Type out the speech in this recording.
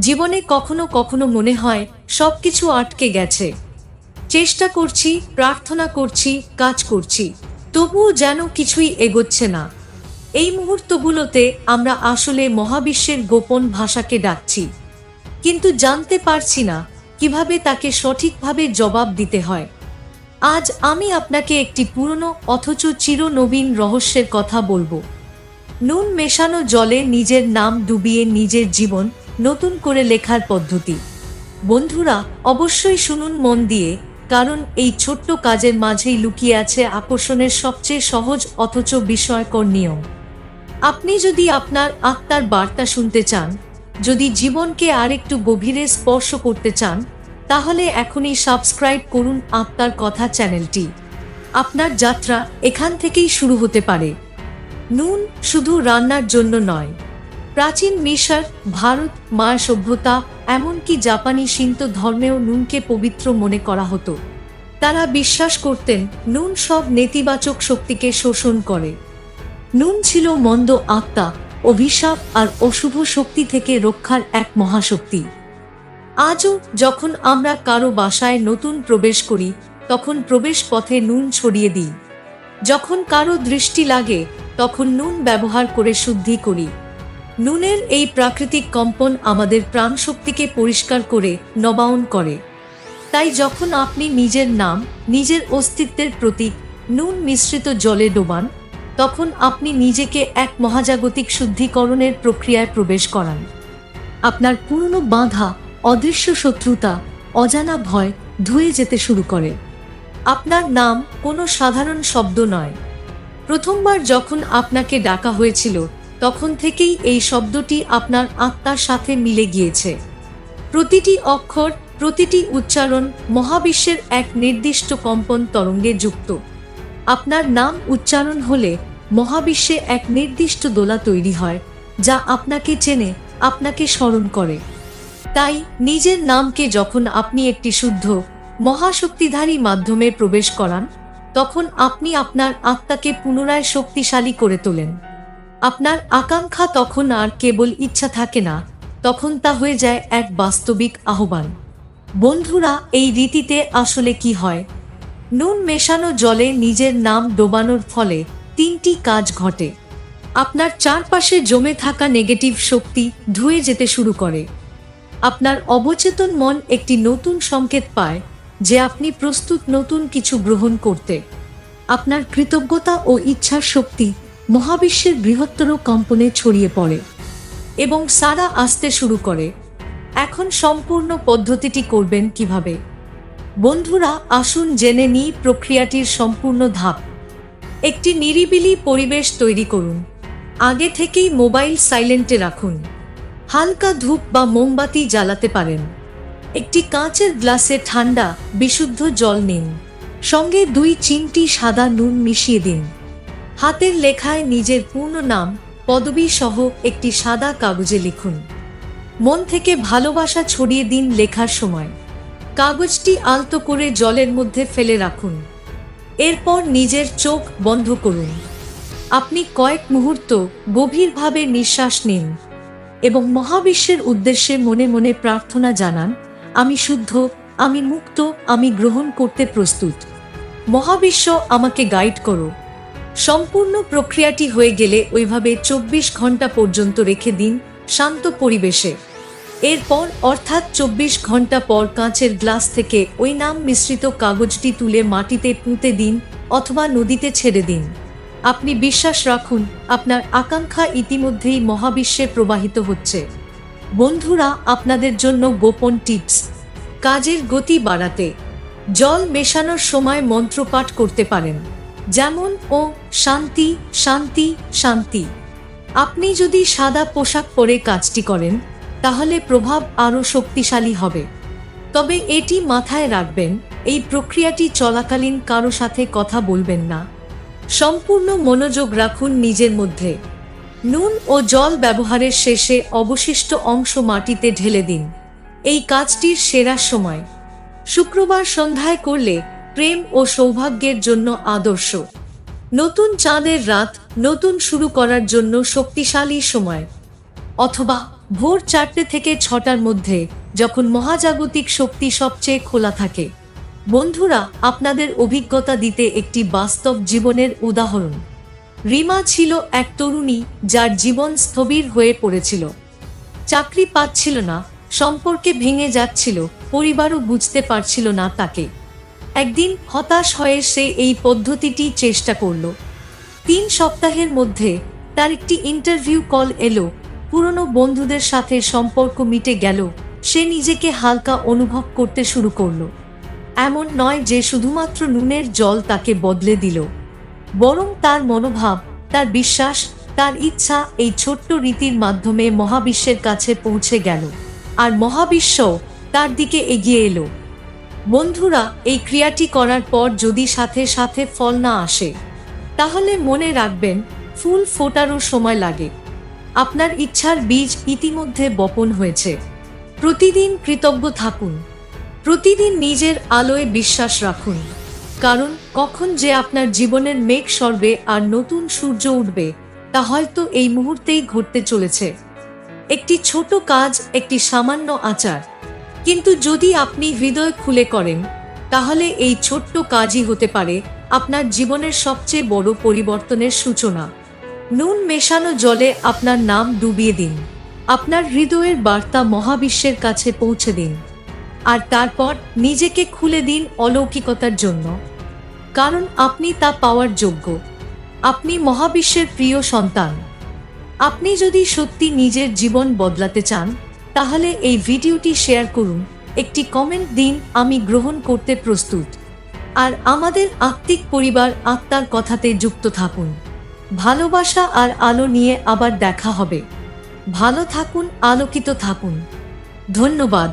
জীবনে কখনো কখনো মনে হয় সবকিছু আটকে গেছে। চেষ্টা করছি, প্রার্থনা করছি, কাজ করছি। তবুও যেন কিছুই এগোচ্ছে না। এই মুহূর্তগুলোতে আমরা আসলে মহাবিশ্বের গোপন ভাষাকে ডাকছি। কিন্তু জানতে পারছি না কীভাবে তাকে সঠিকভাবে জবাব দিতে হয়। আজ আমি আপনাকে একটি পুরনো অথচ চিরনবীন রহস্যের কথা বলব। নুন মেশানো জলে নিজের নাম ডুবিয়ে নিজের জীবন নতুন করে লেখার পদ্ধতি। বন্ধুরা, অবশ্যই শুনুন মন দিয়ে, কারণ এই ছোট্ট কাজের মাঝেই লুকিয়ে আছে আকর্ষণের সবচেয়ে সহজ অথচ বিস্ময়কর নিয়ম। আপনি যদি আপনার আত্মার বার্তা শুনতে চান, যদি জীবনকে আরেকটু গভীরে স্পর্শ করতে চান, তাহলে এখনই সাবস্ক্রাইব করুন আত্মার কথা চ্যানেলটি। আপনার যাত্রা এখান থেকেই শুরু হতে পারে। নুন শুধু রান্নার জন্য নয় প্রাচীন মিশর, ভারত মায়া সভ্যতা, এমনকি জাপানি সিন্ত ধর্মেও নুনকে পবিত্র মনে করা হতো। তারা বিশ্বাস করতেন, নুন সব নেতিবাচক শক্তিকে শোষণ করে। নুন ছিল মন্দ আত্মা, অভিশাপ আর অশুভ শক্তি থেকে রক্ষার এক মহাশক্তি। আজও যখন আমরা কারও বাসায় নতুন প্রবেশ করি, তখন প্রবেশ পথে নুন ছড়িয়ে দিই। যখন কারও দৃষ্টি লাগে, তখন নুন ব্যবহার করে শুদ্ধি করি। নুনের এই প্রাকৃতিক কম্পন আমাদের প্রাণশক্তিকে পরিষ্কার করে, নবায়ন করে। তাই যখন আপনি নিজের নাম, নিজের অস্তিত্বের প্রতীক, নুন মিশ্রিত জলে ডোবান, তখন আপনি নিজেকে এক মহাজাগতিক শুদ্ধিকরণের প্রক্রিয়ায় প্রবেশ করান। আপনার পুরনো বাঁধা, অদৃশ্য শত্রুতা, অজানা ভয় ধুয়ে যেতে শুরু করে। আপনার নাম কোনো সাধারণ শব্দ নয়। প্রথমবার যখন আপনাকে ডাকা হয়েছিল তখন থেকেই এই শব্দটি আপনার আত্মার সাথে মিলে গিয়েছে। প্রতিটি অক্ষর, প্রতিটি উচ্চারণ মহাবিশ্বের এক নির্দিষ্ট কম্পন তরঙ্গে যুক্ত। আপনার নাম উচ্চারণ হলে মহাবিশ্বে এক নির্দিষ্ট দোলা তৈরি হয়, যা আপনাকে চেনে, আপনাকে স্মরণ করে। তাই নিজের নামকে যখন আপনি একটি শুদ্ধ, মহাশক্তিধারী মাধ্যমে প্রবেশ করান, তখন আপনি আপনার আত্মাকে পুনরায় শক্তিশালী করে তোলেন। আপনার আকাঙ্ক্ষা তখন আর কেবল ইচ্ছা থাকে না, তখন তা হয়ে যায় এক বাস্তবিক আহ্বান। বন্ধুরা, এই রীতিতে আসলে কি হয়? নুন মেশানো জলে নিজের নাম ডোবানোর ফলে তিনটি কাজ ঘটে। আপনার চারপাশে জমে থাকা নেগেটিভ শক্তি ধুয়ে যেতে শুরু করে। আপনার অবচেতন মন একটি নতুন সংকেত পায় যে আপনি প্রস্তুত নতুন কিছু গ্রহণ করতে। আপনার কৃতজ্ঞতা ও ইচ্ছার শক্তি মহাবিশ্বের বৃহত্তর কম্পনে ছড়িয়ে পড়ে এবং সারা আসতে শুরু করে। এখন সম্পূর্ণ পদ্ধতিটি করবেন কীভাবে? বন্ধুরা, আসুন জেনে নিই প্রক্রিয়াটির সম্পূর্ণ ধাপ। একটি নিরিবিলি পরিবেশ তৈরি করুন। আগে থেকেই মোবাইল সাইলেন্টে রাখুন। হালকা ধূপ বা মোমবাতি জ্বালাতে পারেন। একটি কাঁচের গ্লাসে ঠান্ডা, বিশুদ্ধ জল নিন। সঙ্গে দুই চিমটি সাদা নুন মিশিয়ে দিন। হাতের লেখায় নিজের পূর্ণ নাম, পদবী সহ একটি সাদা কাগজে লিখুন। মন থেকে ভালোবাসা ছড়িয়ে দিন লেখার সময়। কাগজটি আলতো করে জলের মধ্যে ফেলে রাখুন। এরপর নিজের চোখ বন্ধ করুন। আপনি কয়েক মুহূর্ত গভীরভাবে নিঃশ্বাস নিন এবং মহাবিশ্বের উদ্দেশ্যে মনে মনে প্রার্থনা জানান, আমি শুদ্ধ, আমি মুক্ত, আমি গ্রহণ করতে প্রস্তুত। মহাবিশ্ব আমাকে গাইড করো। সম্পূর্ণ প্রক্রিয়াটি হয়ে গেলে ওইভাবে চব্বিশ ঘণ্টা পর্যন্ত রেখে দিন শান্ত পরিবেশে। এরপর অর্থাৎ চব্বিশ ঘণ্টা পর কাঁচের গ্লাস থেকে ওই নাম মিশ্রিত কাগজটি তুলে মাটিতে পুঁতে দিন অথবা নদীতে ছেড়ে দিন। আপনি বিশ্বাস রাখুন, আপনার আকাঙ্ক্ষা ইতিমধ্যেই মহাবিশ্বে প্রবাহিত হচ্ছে। বন্ধুরা, আপনাদের জন্য গোপন টিপস। কাজের গতি বাড়াতে। জল মেশানোর সময় মন্ত্রপাঠ করতে পারেন। যেমন, ও, শান্তি শান্তি শান্তি। আপনি যদি সাদা পোশাক পরে কাজটি করেন, তাহলে প্রভাব আরও শক্তিশালী হবে। তবে এটি মাথায় রাখবেন, এই প্রক্রিয়াটি চলাকালীন কারও সাথে কথা বলবেন না। সম্পূর্ণ মনোযোগ রাখুন নিজের মধ্যে। নুন ও জল ব্যবহারের শেষে অবশিষ্ট অংশ মাটিতে ঢেলে দিন। এই কাজটির সেরা সময়। শুক্রবার সন্ধ্যায় করলে প্রেম ও সৌভাগ্যের জন্য আদর্শ। নতুন চাঁদের রাত, নতুন শুরু করার জন্য শক্তিশালী সময়। অথবা ভোর চারটে থেকে ছটার মধ্যে যখন মহাজাগতিক শক্তি সবচেয়ে খোলা থাকে। বন্ধুরা, আপনাদের অভিজ্ঞতা দিতে একটি বাস্তব জীবনের উদাহরণ। রিমা ছিল এক তরুণী যার জীবন স্থবির হয়ে পড়েছিল। চাকরি পাচ্ছিল না, সম্পর্কে ভেঙে যাচ্ছিল, পরিবারও বুঝতে পারছিল না তাকে। একদিন হতাশ হয়ে সে এই পদ্ধতিটি চেষ্টা করল। তিন সপ্তাহের মধ্যে তার একটি ইন্টারভিউ কল এলো, পুরনো বন্ধুদের সাথে সম্পর্ক মিটে গেল, সে নিজেকে হালকা অনুভব করতে শুরু করল। এমন নয় যে শুধুমাত্র নুনের জল তাকে বদলে দিল। বরং তার মনোভাব, তার বিশ্বাস, তার ইচ্ছা এই ছোট্ট রীতির মাধ্যমে মহাবিশ্বের কাছে পৌঁছে গেল। আর মহাবিশ্ব তার দিকে এগিয়ে এলো। বন্ধুরা, এই ক্রিয়াটি করার পর যদি সাথে সাথে ফল না আসে, তাহলে মনে রাখবেন ফুল ফোটারও সময় লাগে। আপনার ইচ্ছার বীজ ইতিমধ্যে বপন হয়েছে। প্রতিদিন কৃতজ্ঞ থাকুন। প্রতিদিন নিজের আলোয় বিশ্বাস রাখুন। কারণ কখন যে আপনার জীবনের মেঘ সরবে আর নতুন সূর্য উঠবে, তা হয়তো এই মুহূর্তেই ঘটতে চলেছে। একটি ছোট কাজ, একটি সামান্য আচার কিন্তু যদি আপনি হৃদয় খুলে করেন, তাহলে এই ছোট্ট কাজই হতে পারে আপনার জীবনের সবচেয়ে বড় পরিবর্তনের সূচনা। নুন মেশানো জলে আপনার নাম ডুবিয়ে দিন। আপনার হৃদয়ের বার্তা মহাবিশ্বের কাছে পৌঁছে দিন। আর তারপর নিজেকে খুলে দিন অলৌকিকতার জন্য। কারণ আপনি তা পাওয়ার যোগ্য। আপনি মহাবিশ্বের প্রিয় সন্তান। আপনি যদি সত্যি নিজের জীবন বদলাতে চান তাহলে এই ভিডিওটি শেয়ার করুন, একটি কমেন্ট দিন, আমি গ্রহণ করতে প্রস্তুত। আর আমাদের আত্মিক পরিবার আত্মার কথাতে যুক্ত থাকুন। ভালোবাসা আর আলো নিয়ে আবার দেখা হবে। ভালো থাকুন, আলোকিত থাকুন। ধন্যবাদ।